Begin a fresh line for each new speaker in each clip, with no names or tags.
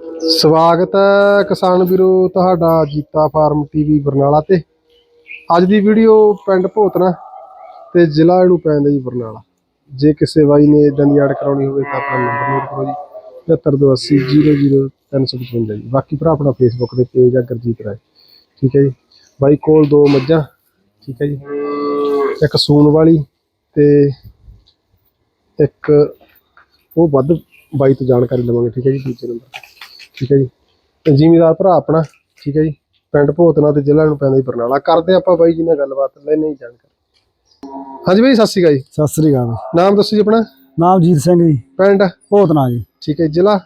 ਸਵਾਗਤ ਹੈ ਕਿਸਾਨ ਵੀਰੋ ਤੁਹਾਡਾ ਜੀਤਾ ਫਾਰਮ ਟੀਵੀ ਬਰਨਾਲਾ ਤੇ। ਅੱਜ ਦੀ ਵੀਡੀਓ ਪਿੰਡ ਭੋਤਨਾ ਤੇ ਜ਼ਿਲ੍ਹਾ ਇਹਨੂੰ ਪੈਂਦਾ ਜੀ ਬਰਨਾਲਾ। ਜੇ ਕਿਸੇ ਬਾਈ ਨੇ ਇਦਾਂ ਦੀ ਐਡ ਕਰਾਉਣੀ ਹੋਵੇ ਤਾਂ ਆਪਣਾ ਨੰਬਰ ਨੋਟ ਕਰੋ ਜੀ। 7280000355 ਜੀ। ਬਾਕੀ ਭਰਾ ਆਪਣਾ ਫੇਸਬੁੱਕ ਤੇ ਪੇਜ ਆ ਗੁਰਜੀਤ ਰਾਏ। ਠੀਕ ਹੈ ਜੀ? ਬਾਈ ਕੋਲ ਦੋ ਮੱਝਾਂ। ਠੀਕ ਹੈ ਜੀ? ਇੱਕ ਸੂਣ ਵਾਲੀ ਤੇ ਇੱਕ ਉਹ ਵੱਧ ਬਾਈ ਤੋਂ ਜਾਣਕਾਰੀ ਲਵਾਂਗੇ। ਠੀਕ ਹੈ ਜੀ? ਦੂਜੇ ਨੰਬਰ ਠੀਕ ਹੈ ਜੀ। ਜ਼ਿਮੀਦਾਰ ਭਰਾ ਆਪਣਾ ਠੀਕ ਹੈ ਜੀ। ਪਿੰਡ ਭੋਤਨਾ ਤੇ ਜ਼ਿਲ੍ਹਾ ਨੂੰ ਪੈਂਦਾ ਜੀ ਬਰਨਾਲਾ। ਕਰਦੇ ਆਪਾਂ ਬਾਈ ਜੀ ਨਾਲ ਗੱਲਬਾਤ ਲੈਣੇ ਹੀ ਜਾਣਕਾਰੀ। ਹਾਂਜੀ ਬਾਈ ਸਤਿ ਸ਼੍ਰੀ ਅਕਾਲ ਜੀ।
ਸਤਿ ਸ੍ਰੀ ਅਕਾਲ
ਨਾਮ ਦੱਸੋ ਜੀ ਆਪਣਾ?
ਨਾਮ ਜੀਤ ਸਿੰਘ ਜੀ।
ਪਿੰਡ?
ਭੋਤਨਾ ਜੀ।
ਠੀਕ ਹੈ ਜ਼ਿਲ੍ਹਾ?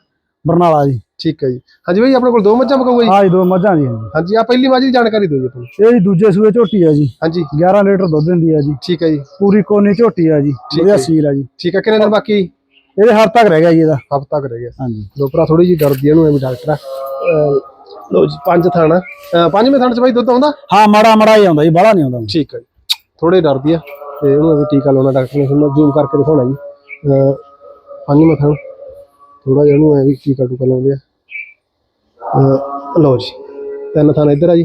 ਬਰਨਾਲਾ ਜੀ।
ਠੀਕ ਹੈ ਜੀ। ਹਾਂਜੀ ਬਾਈ ਆਪਣੇ ਕੋਲ ਦੋ ਮੱਝਾਂ ਮਕਾਊਗਾ ਜੀ
ਹਾਂ ਜੀ ਦੋ ਮੱਝਾਂ ਜੀ। ਹਾਂਜੀ
ਆ ਪਹਿਲੀ ਮੱਝ ਦੀ ਜਾਣਕਾਰੀ ਦਿਓ ਜੀ ਆਪਾਂ।
ਇਹ ਜੀ ਦੂਜੇ ਸੂਏ ਝੋਟੀ ਆ ਜੀ।
ਹਾਂਜੀ।
11 ਲੀਟਰ ਦੁੱਧ ਦਿੰਦੀ ਆ ਜੀ।
ਠੀਕ ਹੈ ਜੀ।
ਪੂਰੀ ਕੋਨੀ ਝੋਟੀ ਆ ਜੀ। ਵਧੀਆ। ਸੀਲ ਆ ਜੀ।
ਠੀਕ ਹੈ ਕਿੰਨੇ ਦਿਨ ਬਾਕੀ?
ਇਹਦੇ ਹਰ ਤੱਕ ਰਹਿ ਗਿਆ ਜੀ ਇਹਦਾ।
ਹਫ਼ਤਾ ਕੁ ਰਹਿ ਗਿਆ।
ਹਾਂਜੀ।
ਭਰਾ ਥੋੜੀ ਜੀ ਡਰਦੀ ਇਹਨੂੰ ਐਵੇਂ ਡਾਕਟਰ ਆ। ਅਹ ਲਓ ਜੀ ਪੰਜ ਥਾਣਾ ਅਹ ਪੰਜਵੇਂ ਥਾਣ ਚ ਬਾਈ ਦੁੱਧ ਆਉਂਦਾ?
ਹਾਂ ਮਾੜਾ ਮਾੜਾ ਹੀ ਆਉਂਦਾ ਜੀ ਬਾਹਲਾ ਨਹੀਂ ਆਉਂਦਾ।
ਠੀਕ ਹੈ ਜੀ। ਥੋੜੇ ਡਰਦੀ ਆ ਤੇ ਉਹਨੂੰ ਵੀ ਟੀਕਾ ਲਾਉਣਾ ਡਾਕਟਰ ਨੇ ਤੁਹਾਨੂੰ ਜ਼ੂਮ ਕਰਕੇ ਦਿਖਾਉਣਾ ਜੀ। ਅਹ ਪੰਜਵਾਂ ਥਾਣ। ਥੋੜਾ ਜਿਹਾ ਉਹਨੂੰ ਐ ਵੀ ਟੀਕਾ ਟੂਕਾ ਲਾਉਂਦੇ ਆ। ਅਹ ਲਓ ਜੀ ਤਿੰਨ ਥਾਣ ਇੱਧਰ ਆ ਜੀ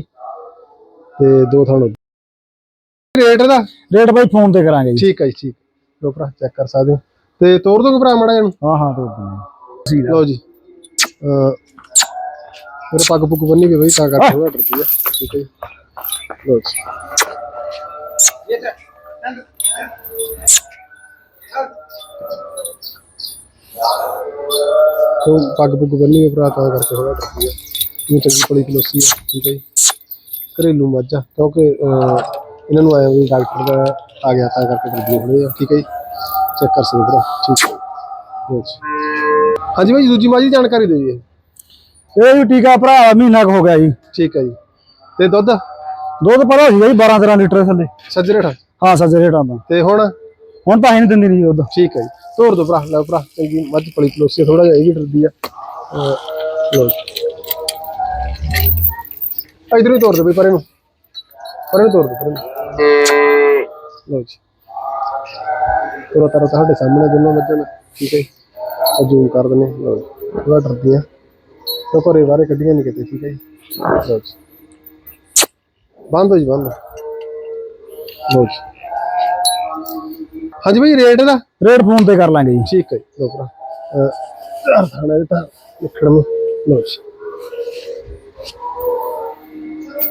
ਤੇ ਦੋ ਥਾਣ ਰੇਟ ਦਾ
ਰੇਟ ਬਾਈ ਫੋਨ ਤੇ ਕਰਾਂਗੇ ਜੀ।
ਠੀਕ ਹੈ ਜੀ ਠੀਕ। ਲੋ ਭਰਾ ਚੈੱਕ ਕਰ ਸਕਦੇ ਹੋ। ਤੇ ਤੋੜ ਦੋਗੇ ਭਰਾ ਮਾੜਾ ਇਹਨੂੰ?
ਹਾਂ ਹਾਂ ਤੋੜ ਦਿੰਦੇ
ਲਓ ਜੀ। ਮੇਰੇ ਪੱਗ ਪੁੱਗ ਬੰਨੀ ਵੀ ਬਈ ਤਾਂ ਕਰਕੇ ਥੋੜਾ ਡਰਦੀ ਆ ਠੀਕ ਹੈ ਲਓ ਜੀ। ਤੋਂ ਪੱਗ ਪੁੱਗ ਬੰਨੀ ਵੀ ਭਰਾ ਤਾਂ ਕਰਕੇ ਥੋੜਾ ਡਰਦੀ ਆ ਇਹ ਚੰਗੀ ਪੜੀ ਕਲੋਸੀ ਆ। ਠੀਕ ਹੈ ਘਰੇਲੂ ਮੱਝ ਕਿਉਂਕਿ ਇਹਨਾਂ ਨੂੰ ਆਇਆ ਵੀ ਡਾਕਟਰ ਦਾ ਆ ਗਿਆ ਤਾਂ ਕਰਕੇ ਡਰਦੀ ਹੋਣੀ ਆ। ਠੀਕ ਹੈ ਜੀ। ਚੈੱਕ ਕਰ ਸਕਦੇ ਹੋ ਭਰਾ ਠੀਕ ਹੈ। ਹਾਂਜੀ ਭਾਈ ਦੂਜੀ ਦੀ ਜਾਣਕਾਰੀ ਦਿਓ ਜੀ।
ਇਹ ਵੀ ਟੀਕਾ ਭਰਾ ਮਹੀਨਾ ਕੁ ਹੋ ਗਿਆ ਜੀ।
ਠੀਕ ਹੈ ਜੀ। ਤੇ ਦੁੱਧ?
ਦੁੱਧ ਪਤਾ ਸੀਗਾ ਜੀ 12 13 ਲੀਟਰ ਥੱਲੇ।
ਸੱਜਰੇ ਠਾ
ਹਾਂ ਸੱਜੇ ਰੇਟਾਂ ਦਾ।
ਤੇ ਹੁਣ?
ਹੁਣ ਤਾਂ ਹੀ ਨਹੀਂ ਦਿੰਦੀ ਨਹੀਂ ਦੁੱਧ।
ਠੀਕ ਹੈ ਜੀ। ਤੋੜ ਦੋ ਭਰਾ ਲੈ ਭਰਾ ਚੰਗੀ ਮੱਝ ਪਲੀ ਕਲੋਸੀ ਥੋੜਾ ਜਿਹਾ ਇਹ ਵੀ ਡਰਦੀ ਆ। ਇਧਰ ਹੀ ਤੋੜ ਦੇ ਬਈ ਪਰੇ ਨੂੰ। ਪਰੇ ਨੂੰ ਤੋੜ ਦੇ ਪਰੇ ਨੂੰ। ਲਓ ਜੀ। ਤੋਰਾ ਤਾਰਾ ਤੁਹਾਡੇ ਸਾਹਮਣੇ ਦੋਨੋਂ ਮੱਝਾਂ ਠੀਕ ਹੈ ਜੀ। ਜ਼ੂਮ ਕਰ ਦਿੰਦੇ ਜੀ ਥੋੜਾ ਡਰਦੀ ਆ ਤਾਂ ਘਰੇ ਬਾਹਰੇ ਕੱਢੀਆਂ ਨਹੀਂ ਕਿਤੇ ਠੀਕ ਹੈ ਜੀ। ਲਓ ਜੀ। ਬੰਦ ਹੋ ਜੀ ਬੰਦ। ਲਓ ਜੀ। ਹਾਂਜੀ ਭਾਈ ਰੇਟ ਦਾ?
ਰੇਟ ਫੋਨ ਤੇ ਕਰ ਲਾਂਗੇ ਜੀ।
ਠੀਕ ਹੈ ਲਓ ਭਰਾ। ਅਹ ਥਾਣਾ ਦੇ ਤਾਂ ਲਿਖਣ ਨੂੰ। ਲਓ ਜੀ।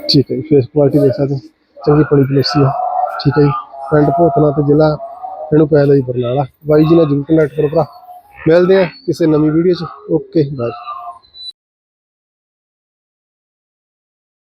ਠੀਕ ਹੈ ਫੇਸ ਕੁਆਲਿਟੀ ਦੇਖ ਸਕਦੇ ਚੰਗੀ ਪੜੀ ਪਲੇਸੀ ਹੈ ਠੀਕ ਹੈ ਜੀ ਪਿੰਡ ਭੋਤਨਾ ਤੇ ਜ਼ਿਲ੍ਹਾ ਇਹਨੂੰ ਪੈਦਾ ਜੀ ਬਰਨਾਲਾ। ਬਾਈ ਜੀ ਨਾਲ ਜਰੂਰ ਕੰਟੈਕਟ ਕਰੋ ਭਰਾ। ਮਿਲਦੇ ਆ ਕਿਸੇ ਨਵੀਂ ਵੀਡੀਓ 'ਚ। Okay bye